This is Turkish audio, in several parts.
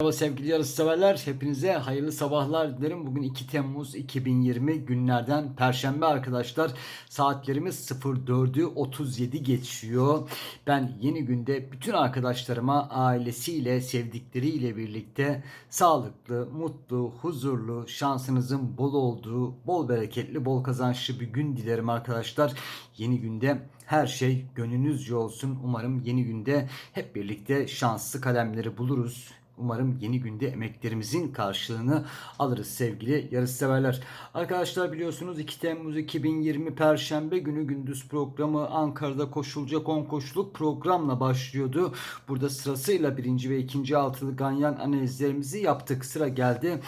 Merhaba sevgili yarışseverler. Hepinize hayırlı sabahlar dilerim. Bugün 2 Temmuz 2020 günlerden Perşembe arkadaşlar. Saatlerimiz 04'ü 37 geçiyor. Ben yeni günde bütün arkadaşlarıma ailesiyle, sevdikleriyle birlikte sağlıklı, mutlu, huzurlu, şansınızın bol olduğu, bol bereketli, bol kazançlı bir gün dilerim arkadaşlar. Yeni günde her şey gönlünüzce olsun. Umarım yeni günde hep birlikte şanslı kalemleri buluruz. Umarım yeni günde emeklerimizin karşılığını alırız sevgili yarışseverler. Arkadaşlar biliyorsunuz 2 Temmuz 2020 Perşembe günü gündüz programı Ankara'da koşulacak 10 koşuluk programla başlıyordu. Burada sırasıyla birinci ve ikinci altılı ganyan analizlerimizi yaptık. Sıra geldi.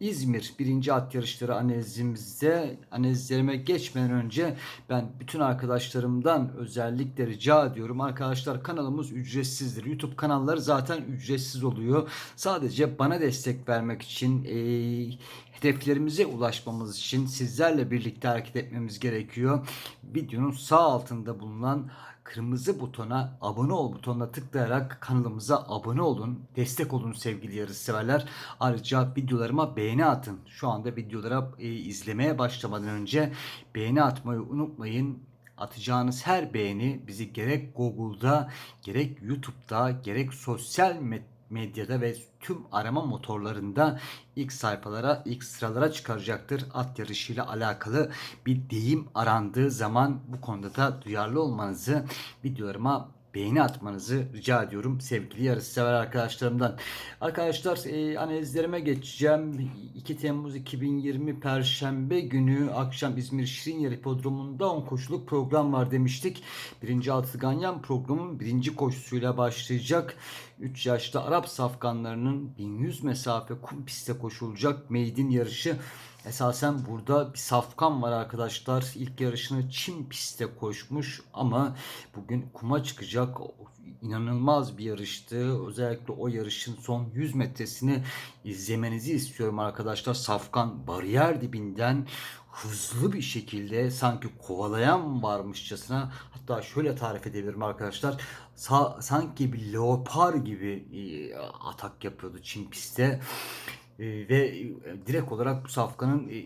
İzmir birinci at yarışları analizimizde analizlerime geçmeden önce ben bütün arkadaşlarımdan özellikle rica ediyorum. Arkadaşlar kanalımız ücretsizdir. YouTube kanalları zaten ücretsiz oluyor. Sadece bana destek vermek için eee hedeflerimize ulaşmamız için sizlerle birlikte hareket etmemiz gerekiyor. Videonun sağ altında bulunan kırmızı butona abone ol butonuna tıklayarak kanalımıza abone olun. Destek olun sevgili yarışseverler. Ayrıca videolarıma beğeni atın. Şu anda videolara e, izlemeye başlamadan önce beğeni atmayı unutmayın. Atacağınız her beğeni bizi gerek Google'da, gerek YouTube'da, gerek sosyal medyada medyada ve tüm arama motorlarında ilk sayfalara, ilk sıralara çıkaracaktır. At yarışıyla alakalı bir deyim arandığı zaman bu konuda da duyarlı olmanızı videolarıma beğeni atmanızı rica ediyorum sevgili yarışsever arkadaşlarımdan. Arkadaşlar e, analizlerime geçeceğim. 2 Temmuz 2020 Perşembe günü akşam İzmir Şirinyer Hipodromu'nda 10 koşuluk program var demiştik. Birinci altı ganyan programın birinci koşusuyla başlayacak. 3 yaşlı Arap safkanlarının 1100 mesafe kum pistte koşulacak meydin yarışı Esasen burada bir safkan var arkadaşlar. İlk yarışını çim pistte koşmuş ama bugün kuma çıkacak. İnanılmaz bir yarıştı. Özellikle o yarışın son 100 metresini izlemenizi istiyorum arkadaşlar. Safkan bariyer dibinden hızlı bir şekilde sanki kovalayan varmışçasına hatta şöyle tarif edebilirim arkadaşlar. Sa- sanki bir leopar gibi e, atak yapıyordu çim pistte. E, ve e, direkt olarak bu safkanın e,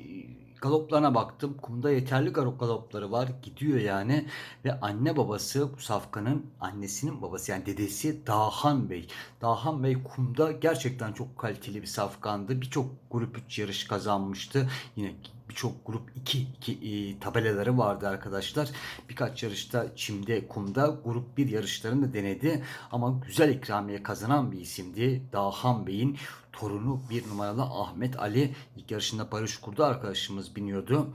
galoplarına baktım. Kumda yeterli galop galopları var. Gidiyor yani. Ve anne babası bu safkanın annesinin babası yani dedesi Dahan Bey. Dahan Bey kumda gerçekten çok kaliteli bir safkandı. Birçok grup 3 yarış kazanmıştı. Yine birçok grup 2 2 e, tabelaları vardı arkadaşlar. Birkaç yarışta çimde, kumda grup 1 yarışlarını da denedi ama güzel ikramiye kazanan bir isimdi. Dahan Bey'in torunu bir numaralı Ahmet Ali ilk yarışında Barış Kurdu arkadaşımız biniyordu.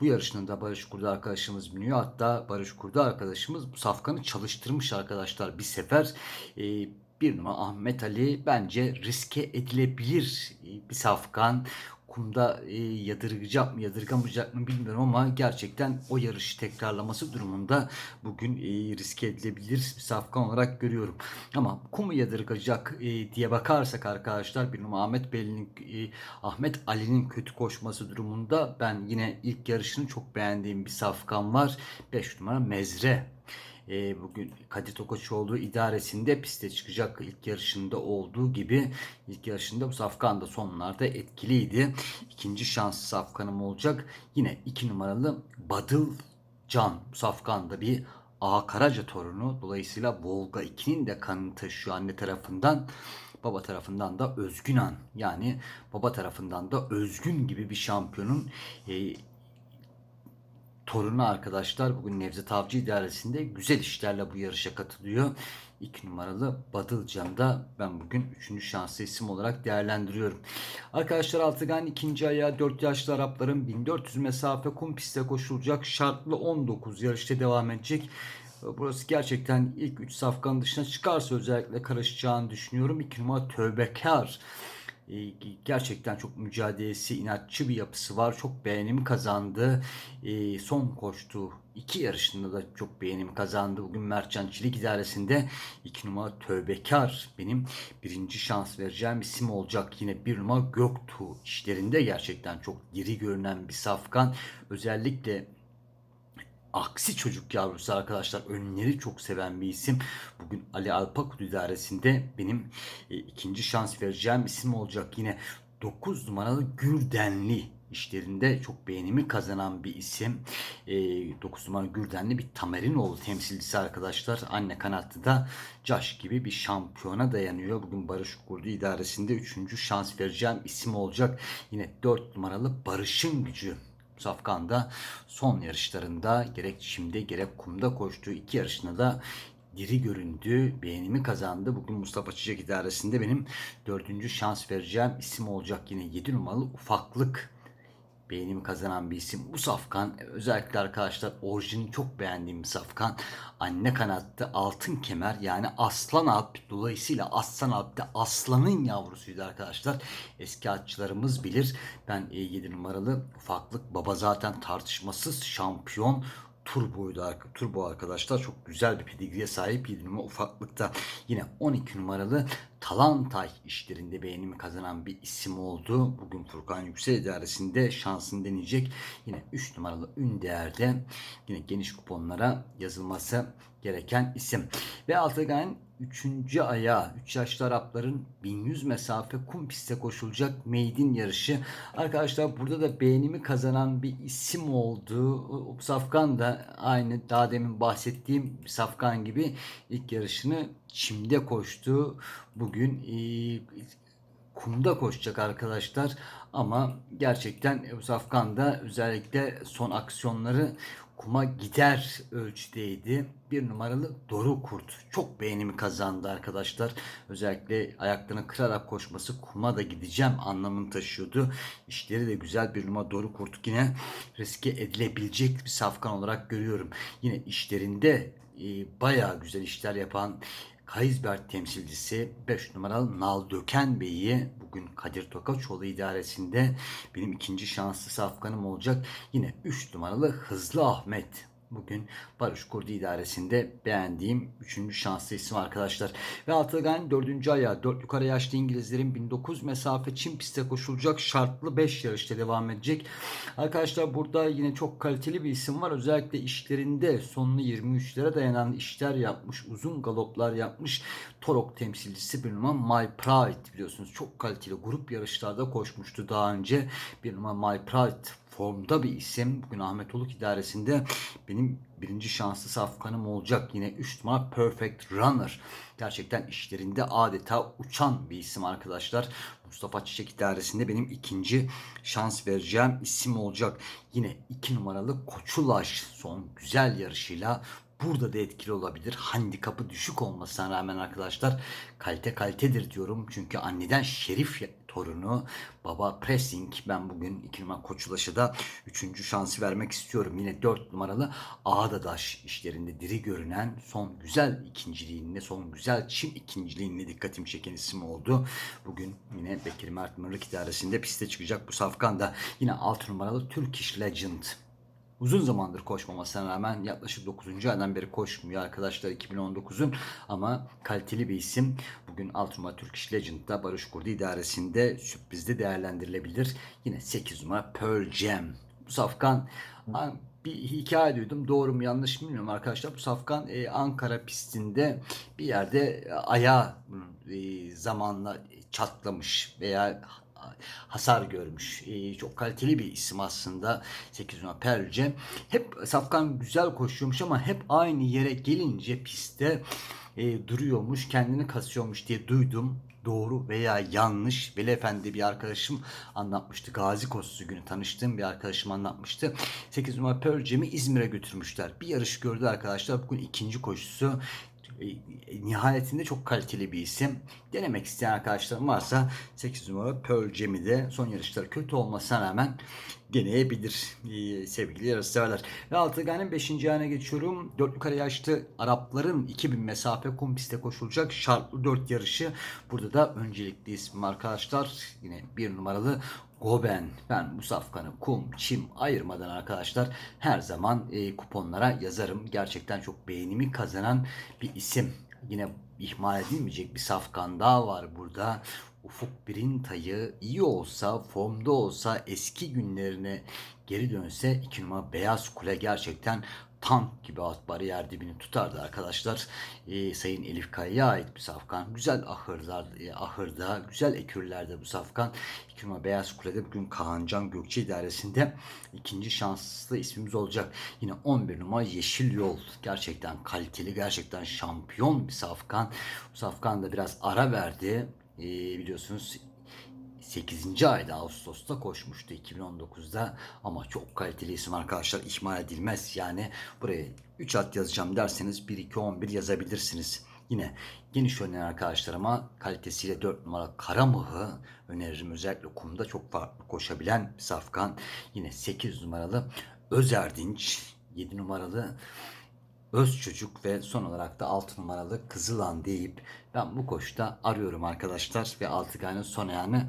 Bu yarışında da Barış Kurdu arkadaşımız biniyor. Hatta Barış Kurdu arkadaşımız bu safkanı çalıştırmış arkadaşlar bir sefer. E, bir numara Ahmet Ali bence riske edilebilir bir safkan kumda e, yadırgayacak mı yadırgamayacak mı bilmiyorum ama gerçekten o yarışı tekrarlaması durumunda bugün e, riske edilebilir bir safkan olarak görüyorum. Ama kumu yadırgayacak e, diye bakarsak arkadaşlar bir numara Ahmet Bey'in e, Ahmet Ali'nin kötü koşması durumunda ben yine ilk yarışını çok beğendiğim bir safkan var. 5 numara Mezre e, bugün Kadir Tokaçoğlu idaresinde piste çıkacak ilk yarışında olduğu gibi ilk yarışında bu Safkan da sonlarda etkiliydi. İkinci şans Safkan'ım olacak. Yine iki numaralı Badıl Can Safkan da bir A Karaca torunu. Dolayısıyla Volga 2'nin de kanını taşıyor anne tarafından. Baba tarafından da Özgün An. Yani baba tarafından da Özgün gibi bir şampiyonun e, torunu arkadaşlar bugün Nevzat Avcı idaresinde güzel işlerle bu yarışa katılıyor. 2 numaralı Badılcan'da ben bugün 3. şanslı isim olarak değerlendiriyorum. Arkadaşlar Altıgan ikinci ayağı 4 yaşlı Arapların 1400 mesafe kum pistte koşulacak şartlı 19 yarışta devam edecek. Burası gerçekten ilk 3 safkanın dışına çıkarsa özellikle karışacağını düşünüyorum. 2 numara Tövbekar gerçekten çok mücadelesi, inatçı bir yapısı var. Çok beğenim kazandı. E, son koştuğu iki yarışında da çok beğenim kazandı. Bugün Mertcan Çelik idaresinde iki numara Tövbekar benim birinci şans vereceğim isim olacak. Yine bir numara Göktuğ işlerinde gerçekten çok diri görünen bir safkan. Özellikle aksi çocuk yavrusu arkadaşlar. Önleri çok seven bir isim. Bugün Ali Alpakut idaresinde benim e, ikinci şans vereceğim isim olacak. Yine 9 numaralı Gürdenli işlerinde çok beğenimi kazanan bir isim. E, 9 numaralı Gürdenli bir Tamerinoğlu temsilcisi arkadaşlar. Anne kanatta da Caş gibi bir şampiyona dayanıyor. Bugün Barış Kurdu idaresinde 3. şans vereceğim isim olacak. Yine 4 numaralı Barış'ın gücü. Safkan'da son yarışlarında gerek çimde gerek kumda koştuğu iki yarışında da diri göründü, beğenimi kazandı. Bugün Mustafa Çiçek idaresinde benim dördüncü şans vereceğim isim olacak yine 7 numaralı ufaklık beğenimi kazanan bir isim. Bu safkan özellikle arkadaşlar orijini çok beğendiğim bir safkan. Anne kanattı altın kemer yani aslan alp dolayısıyla aslan alpte aslanın yavrusuydu arkadaşlar. Eski atçılarımız bilir. Ben e, 7 numaralı ufaklık baba zaten tartışmasız şampiyon Turbo'ydu. Turbo arkadaşlar çok güzel bir pedigriye sahip 7 numara ufaklıkta. Yine 12 numaralı Talantay işlerinde beğenimi kazanan bir isim oldu. Bugün Furkan Yüksel idaresinde şansını deneyecek. Yine 3 numaralı ün değerde yine geniş kuponlara yazılması gereken isim. Ve Altıgen 3. ayağı 3 yaşlı Arapların 1100 mesafe kum pistte koşulacak maiden yarışı. Arkadaşlar burada da beğenimi kazanan bir isim oldu. Safkan da aynı daha demin bahsettiğim Safkan gibi ilk yarışını çimde koştu. Bugün e, kumda koşacak arkadaşlar. Ama gerçekten Safkan da özellikle son aksiyonları kuma gider ölçüdeydi. Bir numaralı Doru Kurt. Çok beğenimi kazandı arkadaşlar. Özellikle ayaklarını kırarak koşması kuma da gideceğim anlamını taşıyordu. İşleri de güzel bir numara Doru Kurt yine riske edilebilecek bir safkan olarak görüyorum. Yine işlerinde e, bayağı güzel işler yapan Kaysberg temsilcisi 5 numaralı Nal Döken Bey'i bugün Kadir Tokaçoğlu idaresinde benim ikinci şanslı safkanım olacak. Yine 3 numaralı Hızlı Ahmet bugün Barış Kurdu idaresinde beğendiğim 3. şanslı isim arkadaşlar. Ve Atılgan 4. ayağı 4 yukarı yaşlı İngilizlerin 1900 mesafe çim pistte koşulacak şartlı 5 yarışta devam edecek. Arkadaşlar burada yine çok kaliteli bir isim var. Özellikle işlerinde sonunu 23'lere dayanan işler yapmış. Uzun galoplar yapmış. Torok temsilcisi bir numara My Pride biliyorsunuz. Çok kaliteli grup yarışlarda koşmuştu daha önce. Bir numara My Pride formda bir isim. Bugün Ahmet Oluk idaresinde benim birinci şanslı safkanım olacak. Yine 3 numara Perfect Runner. Gerçekten işlerinde adeta uçan bir isim arkadaşlar. Mustafa Çiçek idaresinde benim ikinci şans vereceğim isim olacak. Yine 2 numaralı Koçulaş son güzel yarışıyla burada da etkili olabilir. Handikapı düşük olmasına rağmen arkadaşlar kalite kalitedir diyorum. Çünkü anneden Şerif torunu baba pressing ben bugün 2 numara Koçulaş'a da 3. şansı vermek istiyorum. Yine 4 numaralı Ağdadaş işlerinde diri görünen son güzel ikinciliğinde son güzel çim ikinciliğinde dikkatimi çeken isim oldu. Bugün yine Bekir Mert Mırlık idaresinde piste çıkacak bu safkan da yine 6 numaralı Turkish Legend uzun zamandır koşmamasına rağmen yaklaşık 9. aydan beri koşmuyor arkadaşlar 2019'un ama kaliteli bir isim. Bugün alt numara Turkish Legend'da Barış Kurdu idaresinde sürprizde değerlendirilebilir. Yine 8 numara Pearl Jam. Bu safkan bir hikaye duydum. Doğru mu yanlış mı bilmiyorum arkadaşlar. Bu safkan e, Ankara pistinde bir yerde ayağı e, zamanla çatlamış veya hasar görmüş. E, çok kaliteli bir isim aslında. 8 numara Perce. Hep Safkan güzel koşuyormuş ama hep aynı yere gelince pistte e, duruyormuş, kendini kasıyormuş diye duydum. Doğru veya yanlış. Veli Efendi bir arkadaşım anlatmıştı. Gazi Koşusu günü tanıştığım bir arkadaşım anlatmıştı. 8 numara Pearl İzmir'e götürmüşler. Bir yarış gördü arkadaşlar. Bugün ikinci koşusu nihayetinde çok kaliteli bir isim. Denemek isteyen arkadaşlarım varsa 8 numara Pearl Jam'i de son yarışları kötü olmasına rağmen deneyebilir ee, sevgili yarışseverler. Ve Altıgan'ın 5. ayağına geçiyorum. 4 yukarı yaşlı Arapların 2000 mesafe kum pistte koşulacak şartlı 4 yarışı. Burada da öncelikli isim arkadaşlar. Yine bir numaralı Goben. Ben bu safkanı kum, çim ayırmadan arkadaşlar her zaman e, kuponlara yazarım. Gerçekten çok beğenimi kazanan bir isim. Yine ihmal edilmeyecek bir safkan daha var burada. Ufuk Birintay'ı iyi olsa, formda olsa, eski günlerine geri dönse 2 numara Beyaz Kule gerçekten tank gibi alt bariyer dibini tutardı arkadaşlar. E, Sayın Elif Kaya'ya ait bir safkan. Güzel ahırlar, e, ahırda, güzel ekürlerde bu safkan. İki numara Beyaz Kule'de bugün Kaancan Gökçe idaresinde ikinci şanslı ismimiz olacak. Yine 11 numara Yeşil Yol. Gerçekten kaliteli, gerçekten şampiyon bir safkan. Bu safkan da biraz ara verdi. E, biliyorsunuz 8. ayda Ağustos'ta koşmuştu 2019'da ama çok kaliteli isim arkadaşlar ihmal edilmez. Yani buraya 3 at yazacağım derseniz 1-2-11 yazabilirsiniz. Yine geniş öneren arkadaşlarıma kalitesiyle 4 numara Karamıh'ı öneririm. Özellikle kumda çok farklı koşabilen safkan. Yine 8 numaralı Özerdinç, 7 numaralı Öz Çocuk ve son olarak da 6 numaralı Kızılan deyip ben bu koşta arıyorum arkadaşlar ve Altıgay'ın son ayağını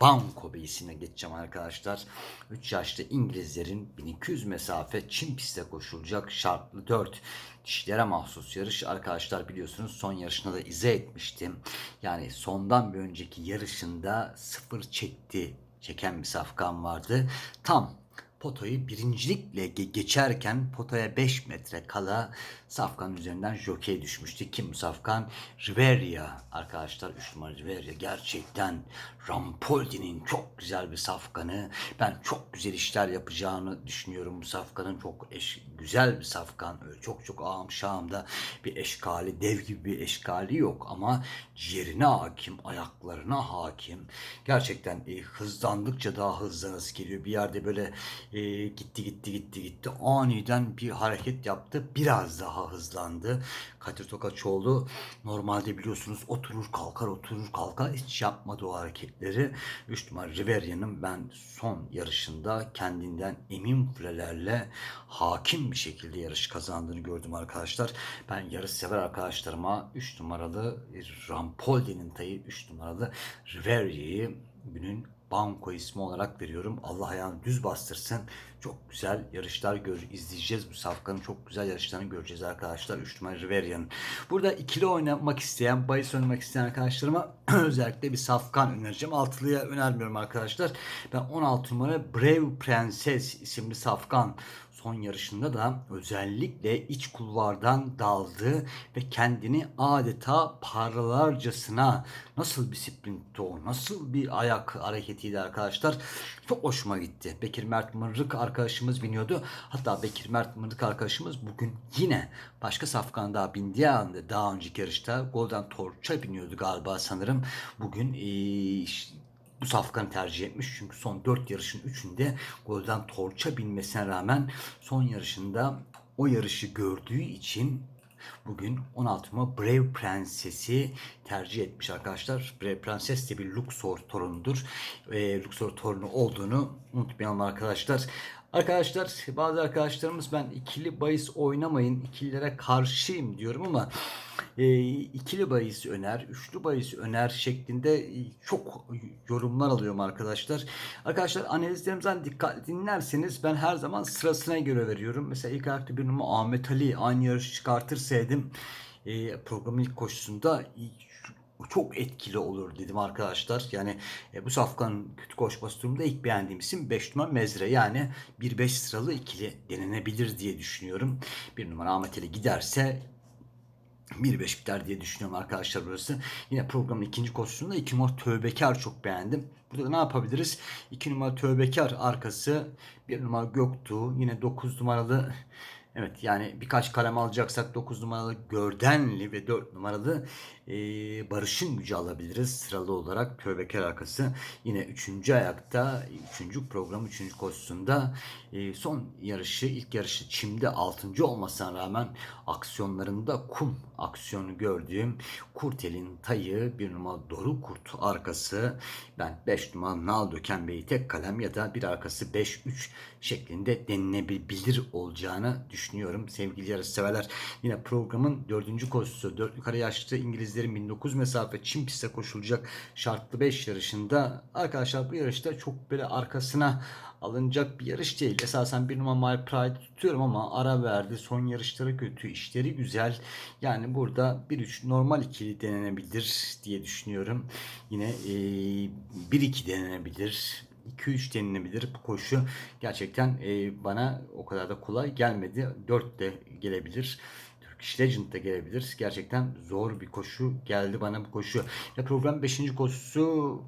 Banko Bey'sine geçeceğim arkadaşlar. 3 yaşlı İngilizlerin 1200 mesafe Çin pistte koşulacak şartlı 4 dişlere mahsus yarış arkadaşlar biliyorsunuz son yarışında da izah etmiştim. Yani sondan bir önceki yarışında sıfır çekti çeken bir safkan vardı. Tam potayı birincilikle ge- geçerken potaya 5 metre kala Safkan üzerinden jokey düşmüştü. Kim Safkan? Riveria arkadaşlar 3 numara Riveria gerçekten Rampoldi'nin çok güzel bir safkanı. Ben çok güzel işler yapacağını düşünüyorum bu safkanın. Çok eş, güzel bir safkan. Öyle çok çok ağım şağımda bir eşkali, dev gibi bir eşkali yok ama ciğerine hakim, ayaklarına hakim. Gerçekten e, hızlandıkça daha hızlanası geliyor. Bir yerde böyle e, gitti gitti gitti gitti. Aniden bir hareket yaptı. Biraz daha hızlandı. Kadir Tokaçoğlu normalde biliyorsunuz oturur kalkar oturur kalkar hiç yapmadı o hareketleri. 3 numara Riveria'nın ben son yarışında kendinden emin filelerle hakim bir şekilde yarış kazandığını gördüm arkadaşlar. Ben yarış sever arkadaşlarıma 3 numaralı Rampoldi'nin tayı 3 numaralı Riveria'yı günün Banko ismi olarak veriyorum. Allah ayağını düz bastırsın. Çok güzel yarışlar gör izleyeceğiz. Bu safkanın çok güzel yarışlarını göreceğiz arkadaşlar. 3 numara Riveria'nın. Burada ikili oynamak isteyen, bahis oynamak isteyen arkadaşlarıma özellikle bir safkan önereceğim. Altılıya önermiyorum arkadaşlar. Ben 16 numara Brave Princess isimli safkan son yarışında da özellikle iç kulvardan daldı ve kendini adeta paralarcasına nasıl bir sprintti o, nasıl bir ayak hareketiydi arkadaşlar. Çok hoşuma gitti. Bekir Mert Mırrık arkadaşımız biniyordu. Hatta Bekir Mert Mırrık arkadaşımız bugün yine başka safkan daha bindiği anda daha önceki yarışta Golden Torch'a biniyordu galiba sanırım. Bugün ee, bu safkanı tercih etmiş. Çünkü son 4 yarışın 3'ünde Golden Torch'a binmesine rağmen son yarışında o yarışı gördüğü için bugün 16 Mayıs Brave Prenses'i tercih etmiş arkadaşlar. Brave Prenses de bir Luxor torunudur. E, Luxor torunu olduğunu unutmayalım arkadaşlar. Arkadaşlar bazı arkadaşlarımız ben ikili bahis oynamayın ikililere karşıyım diyorum ama e, ikili bahis öner, üçlü bahis öner şeklinde çok yorumlar alıyorum arkadaşlar. Arkadaşlar analizlerimizden dikkatli dinlerseniz ben her zaman sırasına göre veriyorum. Mesela ilk ayakta bir numara Ahmet Ali aynı yarış çıkartırsaydım e, programın ilk koşusunda çok etkili olur dedim arkadaşlar. Yani e, bu safkanın kötü koşması durumunda ilk beğendiğim isim 5 numara Mezre. Yani 1-5 sıralı ikili denenebilir diye düşünüyorum. 1 numara Ahmet Ali giderse 1-5 biter diye düşünüyorum arkadaşlar burası. Yine programın ikinci koşusunda 2 numara Tövbekar çok beğendim. Burada da ne yapabiliriz? 2 numara Tövbekar arkası 1 numara Göktuğ yine 9 numaralı Evet yani birkaç kalem alacaksak 9 numaralı Gördenli ve 4 numaralı e, Barış'ın gücü alabiliriz sıralı olarak Tövbekar arkası. Yine 3. ayakta 3. program 3. koşusunda e, son yarışı ilk yarışı çimde 6. olmasına rağmen aksiyonlarında kum aksiyonu gördüğüm Kurtel'in tayı bir numara Doru Kurt arkası ben 5 numara Nal Döken Bey'i tek kalem ya da bir arkası 5-3 şeklinde denilebilir olacağını düşünüyorum. Sevgili yarış severler yine programın 4. koşusu 4 yukarı yaşlı İngilizlerin 1900 mesafe Çin piste koşulacak şartlı 5 yarışında arkadaşlar bu yarışta çok böyle arkasına alınacak bir yarış değil. Esasen bir numara My Pride tutuyorum ama ara verdi. Son yarışları kötü, işleri güzel. Yani burada 1-3 normal ikili denenebilir diye düşünüyorum. Yine e, 1-2 denenebilir. 2-3 denilebilir bu koşu. Gerçekten e, bana o kadar da kolay gelmedi. 4 de gelebilir. Turkish Legend de gelebilir. Gerçekten zor bir koşu geldi bana bu koşu. Ve program 5. koşusu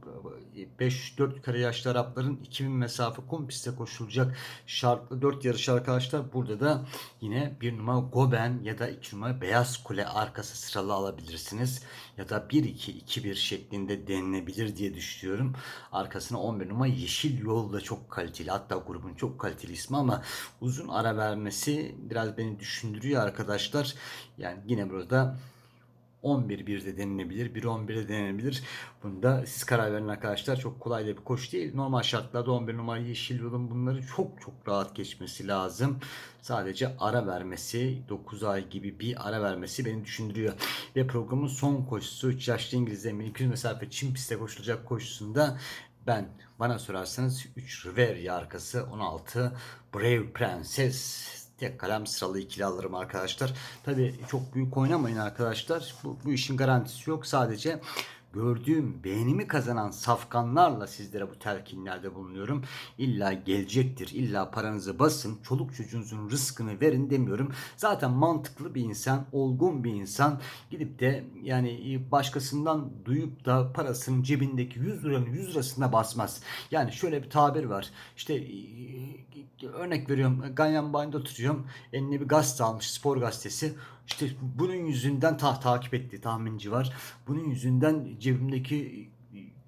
5-4 yukarı yaşlı Arapların 2000 mesafe kum pistte koşulacak şartlı 4 yarış arkadaşlar. Burada da yine bir numara Goben ya da 2 numara Beyaz Kule arkası sıralı alabilirsiniz. Ya da 1-2-2-1 şeklinde denilebilir diye düşünüyorum. Arkasına 11 numara Yeşil Yol da çok kaliteli. Hatta grubun çok kaliteli ismi ama uzun ara vermesi biraz beni düşündürüyor arkadaşlar. Yani yine burada 11-1'de denilebilir. 1-11'de denilebilir. Bunda siz karar verin arkadaşlar. Çok kolay da bir koşu değil. Normal şartlarda 11 numara yeşil yolun bunları çok çok rahat geçmesi lazım. Sadece ara vermesi 9 ay gibi bir ara vermesi beni düşündürüyor. Ve programın son koşusu 3 yaşlı İngilizlerin 1200 mesafe çim pistte koşulacak koşusunda ben bana sorarsanız 3 Riviera arkası 16 Brave Princess tek kalem sıralı ikili alırım arkadaşlar. Tabi çok büyük oynamayın arkadaşlar. Bu, bu işin garantisi yok. Sadece gördüğüm beğenimi kazanan safkanlarla sizlere bu telkinlerde bulunuyorum. İlla gelecektir. İlla paranızı basın. Çoluk çocuğunuzun rızkını verin demiyorum. Zaten mantıklı bir insan, olgun bir insan gidip de yani başkasından duyup da parasının cebindeki 100 liranın 100 lirasına basmaz. Yani şöyle bir tabir var. İşte e, örnek veriyorum. Ganyan Bayı'nda oturuyorum. Eline bir gazete almış. Spor gazetesi. İşte bunun yüzünden ta takip etti tahminci var. Bunun yüzünden cebimdeki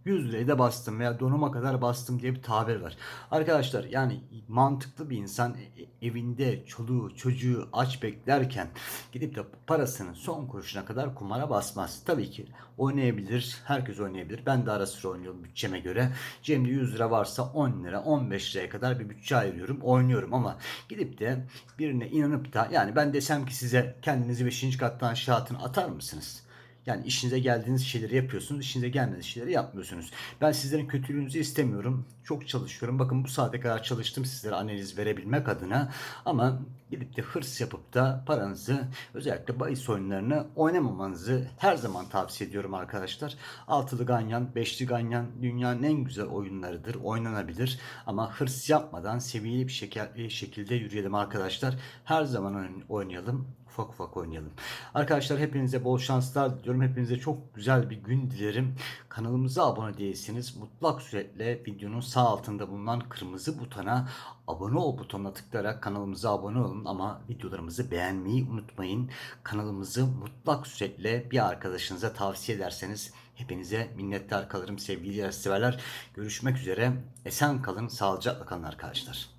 100 lirayı da bastım veya donuma kadar bastım diye bir tabir var. Arkadaşlar yani mantıklı bir insan e, evinde çoluğu çocuğu aç beklerken gidip de parasının son kuruşuna kadar kumara basmaz. Tabii ki oynayabilir. Herkes oynayabilir. Ben de ara sıra oynuyorum bütçeme göre. Cemde 100 lira varsa 10 lira 15 liraya kadar bir bütçe ayırıyorum. Oynuyorum ama gidip de birine inanıp da yani ben desem ki size kendinizi 5. kattan aşağı atın atar mısınız? Yani işinize geldiğiniz şeyleri yapıyorsunuz, işinize gelmediğiniz şeyleri yapmıyorsunuz. Ben sizlerin kötülüğünüzü istemiyorum. Çok çalışıyorum. Bakın bu saate kadar çalıştım sizlere analiz verebilmek adına. Ama gidip de hırs yapıp da paranızı özellikle bahis oyunlarını oynamamanızı her zaman tavsiye ediyorum arkadaşlar. Altılı ganyan, beşli ganyan dünyanın en güzel oyunlarıdır. Oynanabilir. Ama hırs yapmadan seviyeli bir şekil, şekilde yürüyelim arkadaşlar. Her zaman oynayalım ufak ufak oynayalım. Arkadaşlar hepinize bol şanslar diliyorum. Hepinize çok güzel bir gün dilerim. Kanalımıza abone değilseniz mutlak suretle videonun sağ altında bulunan kırmızı butona abone ol butonuna tıklayarak kanalımıza abone olun ama videolarımızı beğenmeyi unutmayın. Kanalımızı mutlak suretle bir arkadaşınıza tavsiye ederseniz hepinize minnettar kalırım sevgili yarışseverler. Görüşmek üzere. Esen kalın, sağlıcakla kalın arkadaşlar.